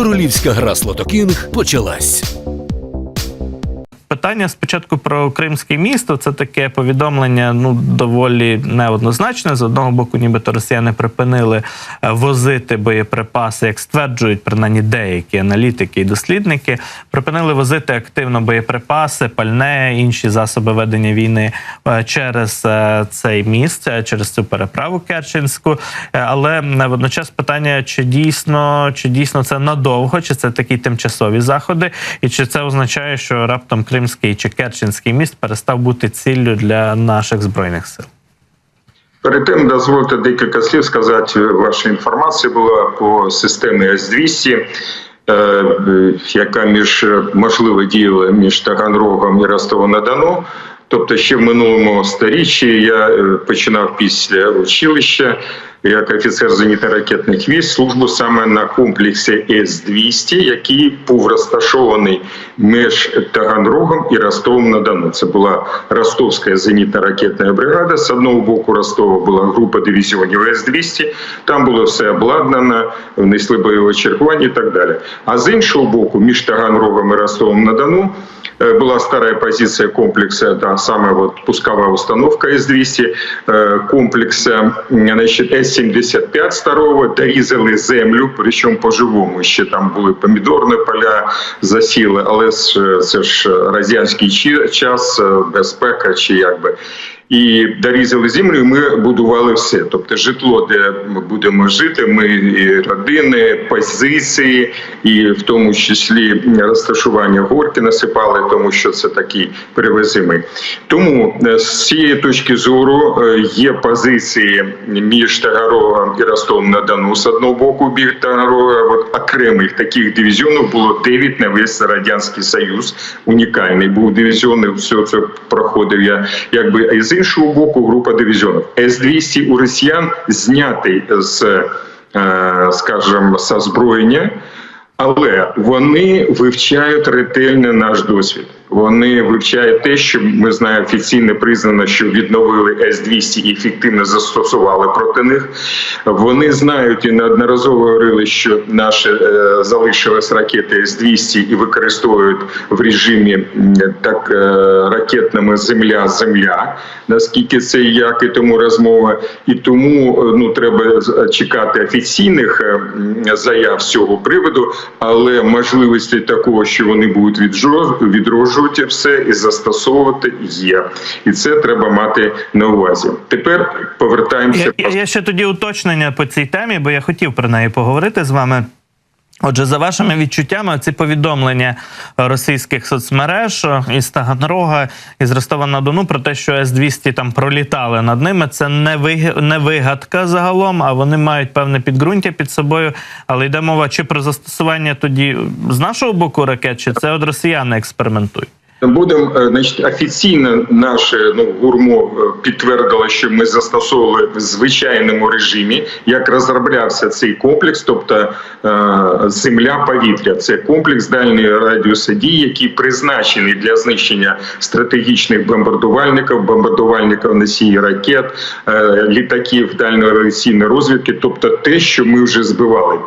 Королівська гра Слотокінг почалась. Питання спочатку про Кримське місто. Це таке повідомлення ну доволі неоднозначне. З одного боку, нібито росіяни припинили е, возити боєприпаси, як стверджують принаймні деякі аналітики і дослідники. Припинили возити активно боєприпаси, пальне, інші засоби ведення війни е, через е, цей міст, через цю переправу Керченську. Але водночас питання, чи дійсно, чи дійсно це надовго, чи це такі тимчасові заходи, і чи це означає, що раптом Кримський чи Керченський міст перестав бути ціллю для наших збройних сил? Перед тим дозвольте декілька слів сказати. Ваша інформація була по системі С-200, е, е, яка між можливо діяла між Таганрогом і Ростовом на Дону. Тобто, ще в минулому сторіччі я е, починав після училища як офіцер зенітно-ракетних військ службу саме на комплексі С-200, який був розташований між Таганрогом і Ростовом на Дону. Це була Ростовська зенітно-ракетна бригада. З одного боку Ростова була група дивізіонів С-200, там було все обладнано, внесли бойове чергування і так далі. А з іншого боку, між Таганрогом і Ростовом на Дону была старая позиция комплекса, да, самая вот пусковая установка С-200 э, комплекса, значит, С-75 старого, дорізали землю, причому по-живому, ще там були помідорні поля засіли, але ж, це ж радянський час, е, безпека чи як би. І дорізали землю, і ми будували все. Тобто житло, де ми будемо жити, ми і родини, позиції, і в тому числі розташування горки насипали, тому що це такий перевезимий. Тому е, з цієї точки зору е, є позиції між Тагарогом і Ростовом на Дону з одного боку бік Тагарога. От окремих таких дивізіонів було 9 на весь радянський союз. Унікальний був дивізіон. Все це проходив я якби і з іншого боку група дивізіонів. С-200 у росіян знятий з, е, скажімо, з але вони вивчають ретельно наш досвід. Вони вивчають те, що ми знаємо офіційно признано, що відновили С-200 і ефективно застосували проти них. Вони знають і неодноразово говорили, що наші е, залишились ракети С-200 і використовують в режимі так е, ракетними земля-земля. Наскільки це як і тому розмова, і тому е, ну треба чекати офіційних е, заяв з цього приводу, але можливості такого, що вони будуть віджо- відроджувати все і застосовувати є, і це треба мати на увазі. Тепер повертаємося. Я, я ще тоді уточнення по цій темі, бо я хотів про неї поговорити з вами. Отже, за вашими відчуттями, ці повідомлення російських соцмереж із Таганрога із Ростова на Дону про те, що С-200 там пролітали над ними. Це не виг- не вигадка загалом, а вони мають певне підґрунтя під собою. Але йде мова чи про застосування тоді з нашого боку ракет, чи це от росіяни експериментують? Будемо е, значить, офіційно наше ну гурмо е, підтвердило, що ми застосовували в звичайному режимі, як розроблявся цей комплекс, тобто е, земля повітря. Це комплекс дальньої радіуса дії, який призначений для знищення стратегічних бомбардувальників, бомбардувальників носії ракет, літаків дальньої радіаційної розвідки, тобто те, що ми вже збивали.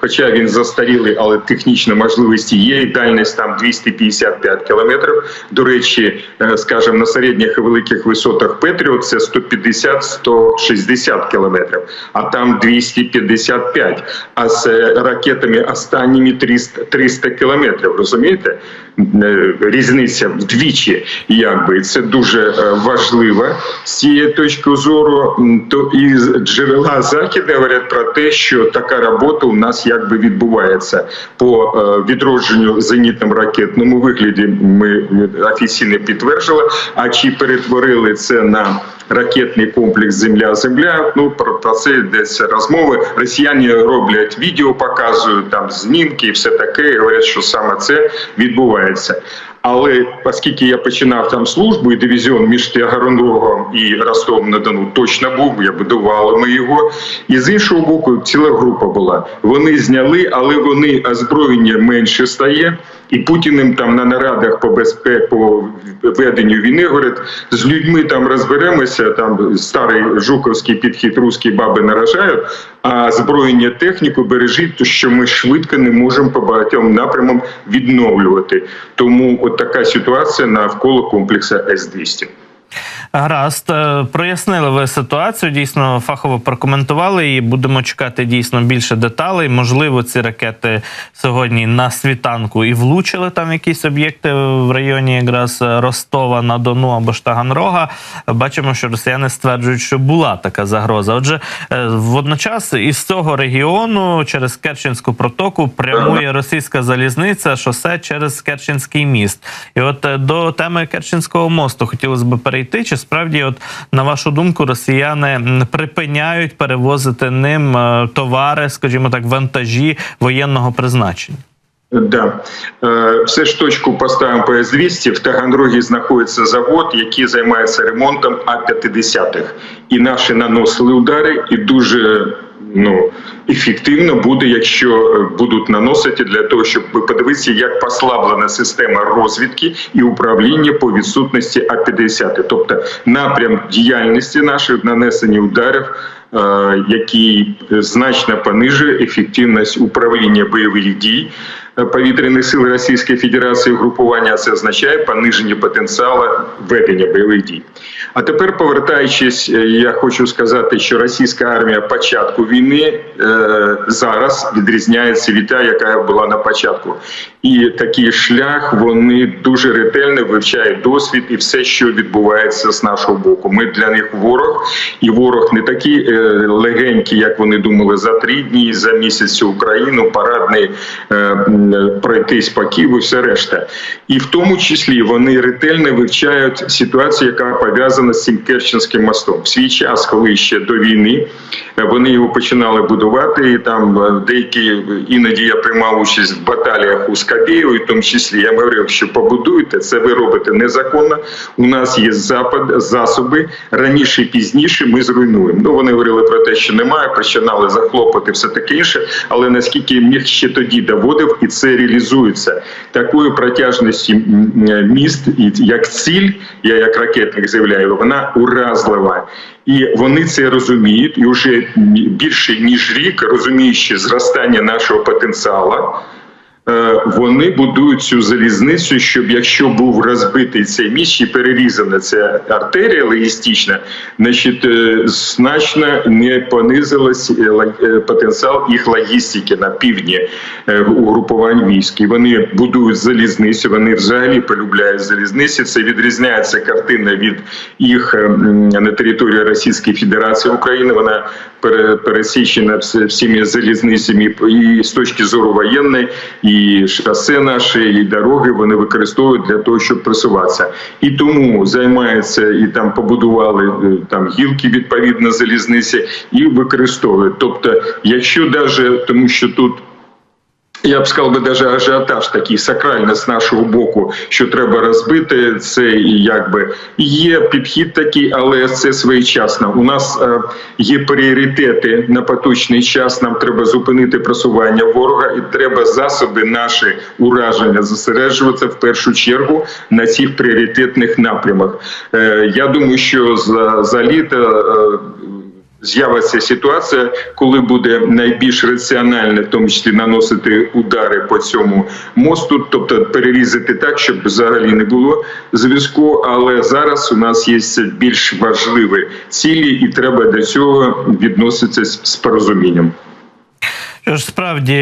Хоча він застарілий, але технічні можливості є, і дальність там 255 кілометрів. До речі, е, скажімо, на середніх і великих висотах Петріот це 150-160 кілометрів, а там 255. А з е, ракетами останніми 300, 300 кілометрів. Розумієте? Е, Різниця вдвічі, якби це дуже важливо з цієї точки зору. То і джерела західні говорять про те, що така робота у нас якби відбувається по відродженню зенітному ракетному вигляді. Ми офіційно підтвердили, А чи перетворили це на ракетний комплекс Земля-Земля? Ну про, це йдеться розмови. Росіяни роблять відео, показують там знімки і все таке. і Говорять, що саме це відбувається. Але оскільки я починав там службу, і дивізіон між Таганрогом і Ростовом на Дону точно був, я будували ми його. І з іншого боку, ціла група була. Вони зняли, але вони озброєння менше стає. І Путіним там на нарадах по безпеці, по веденню війни говорить, з людьми там розберемося. Там старий жуковський підхід, русські баби наражають. А зброєння техніку бережіть, то що ми швидко не можемо по багатьом напрямам відновлювати. Тому от така ситуація навколо комплексу С-200. Гаразд, Е, прояснили ви ситуацію. Дійсно, фахово прокоментували і будемо чекати дійсно більше деталей. Можливо, ці ракети сьогодні на світанку і влучили там якісь об'єкти в районі якраз Ростова на Дону або ж Таганрога. Бачимо, що росіяни стверджують, що була така загроза. Отже, е, водночас із цього регіону через Керченську протоку прямує російська залізниця, шосе через Керченський міст. І от е, до теми Керченського мосту хотілося б перейти. Чи справді, от на вашу думку, росіяни припиняють перевозити ним е, товари, скажімо так, вантажі воєнного призначення? Да. Е, Все ж точку поставимо по С-200. В Таганрогі знаходиться завод, який займається ремонтом А-50-х. І наші наносили удари, і дуже ну, ефективно буде, якщо е, будуть наносити для того, щоб ви подивитися, як послаблена система розвідки і управління по відсутності А-50. Тобто напрям діяльності нашої нанесення ударів е, який значно понижує ефективність управління бойових дій е, повітряних сил Російської Федерації групування. Це означає пониження потенціалу ведення бойових дій. А тепер, повертаючись, е, я хочу сказати, що російська армія початку війни е, зараз відрізняється від та, яка була на початку. І такий шлях вони дуже ретельно вивчають досвід і все, що відбувається з нашого боку. Ми для них ворог, і ворог не такий е, легенький, як вони думали, за три дні, за місяць Україну, парадний пройтись по Києву, і все решта. І в тому числі вони ретельно вивчають ситуацію, яка пов'язана з цим Керченським мостом. В свій час, коли ще до війни е, вони його починали будувати, і там е, деякі іноді я приймав участь в баталіях у Скабєєву, і в тому числі я говорив, що побудуйте це, ви робите незаконно. У нас є запад, засоби раніше, і пізніше ми зруйнуємо. Ну вони говорили про те, що немає, починали захлопати все таке інше. Але наскільки міг ще тоді доводив, і це реалізується такою протяжністю м, м, міст, як ціль, я як ракетник заявляю, вона уразлива. І вони це розуміють, і вже більше ніж рік, розуміючи зростання нашого потенціалу, вони будують цю залізницю, щоб якщо був розбитий цей міст і перерізана ця артерія логістична, значить е, значно не понизилась е, е, потенціал їх логістики на півдні е, угрупувань військ. І вони будують залізницю. Вони взагалі полюбляють залізниці. Це відрізняється картина від їх е, на території Російської Федерації України. Вона пере- пересічена всіми залізницями і з точки зору воєнної, і шосе наші, і дороги вони використовують для того, щоб просуватися. І тому займаються і там побудували е, там гілки відповідно залізниці і використовують. Тобто, якщо даже тому, що тут. Я б сказав би, даже ажіотаж такий сакральний з нашого боку, що треба розбити. Це і якби є підхід такий, але це своєчасно. У нас е, є пріоритети на поточний час. Нам треба зупинити просування ворога, і треба засоби наші ураження зосереджувати в першу чергу на цих пріоритетних напрямах. Е, я думаю, що за, за літо. Е, З'явиться ситуація, коли буде найбільш раціонально, в тому числі наносити удари по цьому мосту, тобто перерізати так, щоб взагалі не було зв'язку. Але зараз у нас є більш важливі цілі, і треба до цього відноситися з порозумінням. Справді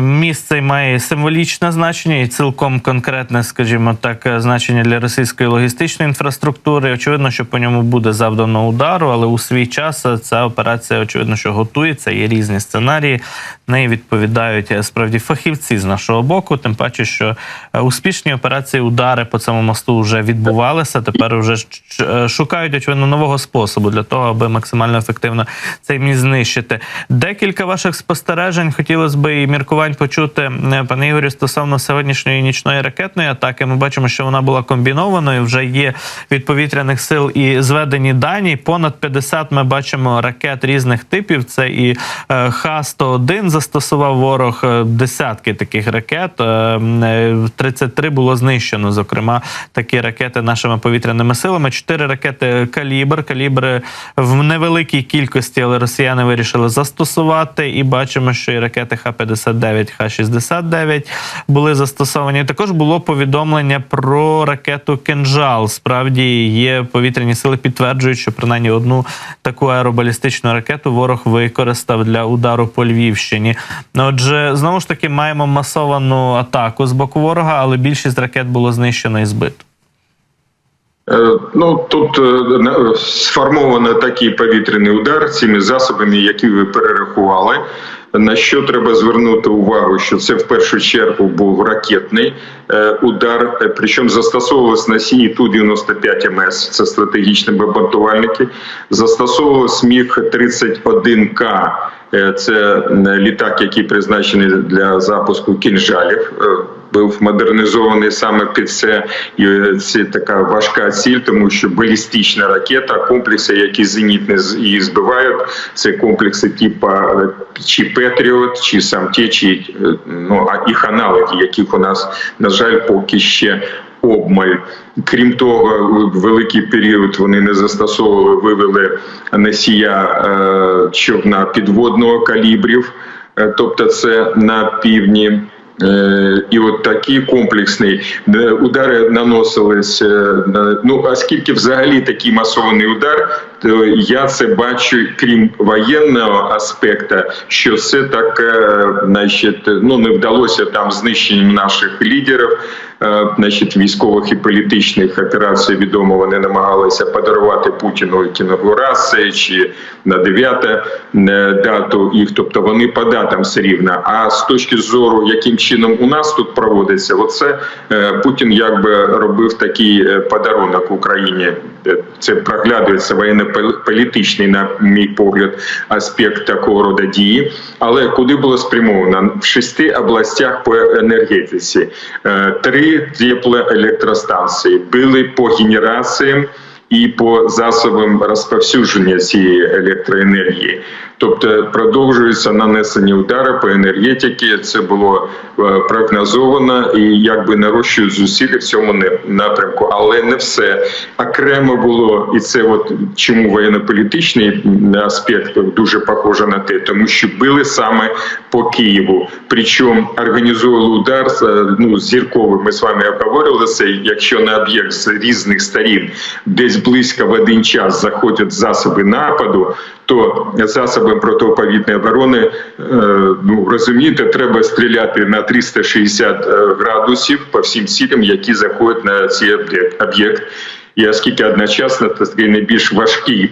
місце має символічне значення і цілком конкретне, скажімо так, значення для російської логістичної інфраструктури. Очевидно, що по ньому буде завдано удару, але у свій час ця операція, очевидно, що готується. Є різні сценарії. Неї відповідають е, справді фахівці з нашого боку. Тим паче, що е, успішні операції удари по цьому мосту вже відбувалися. Тепер вже е, шукають очевидно нового способу для того, аби максимально ефективно цей міст знищити. Декілька ваших спостережень запитань хотілося б і міркувань почути, е, пане Ігорю, стосовно сьогоднішньої нічної ракетної атаки. Ми бачимо, що вона була комбінованою. Вже є від повітряних сил і зведені дані. Понад 50 ми бачимо ракет різних типів. Це і е, Х-101 застосував ворог е, десятки таких ракет. Е, м, е, 33 було знищено. Зокрема, такі ракети нашими повітряними силами. Чотири ракети калібр. Калібри в невеликій кількості, але росіяни вирішили застосувати. І бачимо, що ракети Х-59, Х-69 були застосовані. Також було повідомлення про ракету Кенжал. Справді є повітряні сили, підтверджують, що принаймні одну таку аеробалістичну ракету ворог використав для удару по Львівщині. Отже, знову ж таки маємо масовану атаку з боку ворога, але більшість ракет було знищено і збито. Е, Ну тут е, сформовано такий повітряний удар цими засобами, які ви перерахували. На що треба звернути увагу, що це в першу чергу був ракетний е, удар, е, причому застосовувалися носії Ту-95 МС, це стратегічні бомбардувальники. Застосовувалось міг 31К. е, Це літак, який призначений для запуску кінжалів. Е, Був модернізований саме під це і е, це така важка ціль, тому що балістична ракета, комплекси, які зенітні її збивають, це комплекси типу е, чи Петріот, чи Самті, чи е, ну а їх аналоги, яких у нас на жаль поки ще. Обмаль, крім того, в великий період вони не застосовували, вивели носія е, човна підводного калібрів, Е, тобто це на півдні. Е, І от такі комплексні е, удари наносились. е, Ну оскільки взагалі такий масований удар, то я це бачу, крім воєнного аспекту, що це таке, значить, ну не вдалося там знищенням наших лідерів. Е, Значить, військових і політичних операцій відомо вони намагалися подарувати Путіну інаугурації чи на 9 е, дату їх, тобто вони по датам все рівно. А з точки зору, яким чином у нас тут проводиться, оце е, Путін якби робив такий подарунок Україні. Е, Це проглядується воєнно-політичний, на мій погляд, аспект такого роду дії. Але куди було спрямовано в шести областях по енергетиці, Е, три теплоелектростанції били по генераціям і по засобам розповсюдження цієї електроенергії. Тобто продовжується нанесення удари по енергетиці. Це було е, прогнозовано і якби нарощують зусилля в цьому напрямку, але не все окремо було, і це от чому воєнно-політичний аспект дуже похоже на те, тому що били саме по Києву. Причому організовували удар е, ну зірковий. Ми з вами обговорювали це. Якщо на об'єкт з різних сторін десь близько в один час заходять засоби нападу, то засобам протиповітної оборони, е, ну розумієте, треба стріляти на 360 градусів по всім цілям, які заходять на цей об'єкт. І оскільки одночасно це найбільш важкий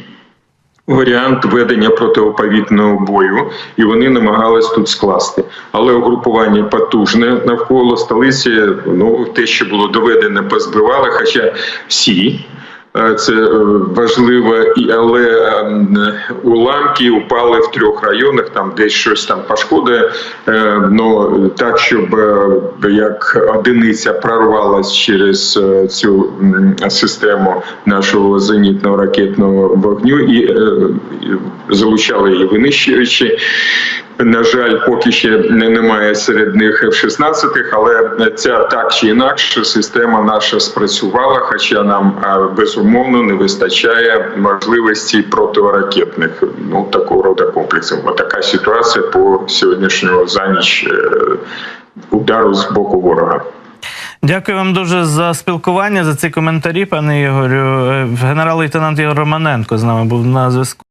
варіант ведення протиповітного бою, і вони намагались тут скласти. Але угрупування потужне навколо столиці. Ну те, що було доведено, позбивали, хоча всі. Е, Це е, важливо, і але ем, уламки упали в трьох районах. Там десь щось там пошкодує. Е, Ну так, щоб е, як одиниця прорвалась через цю систему нашого зенітного ракетного вогню і залучали її винищувачі. На жаль, поки ще немає серед них F-16, але ця так чи інакше система наша спрацювала, хоча нам безумовно не вистачає можливості протиракетних ну такого роду комплексів. Ось така ситуація по сьогоднішнього за ніч е, удару з боку ворога. Дякую вам дуже за спілкування, за ці коментарі, пане Ігорю. Е, Генерал-лейтенант Ігор Романенко з нами був на зв'язку.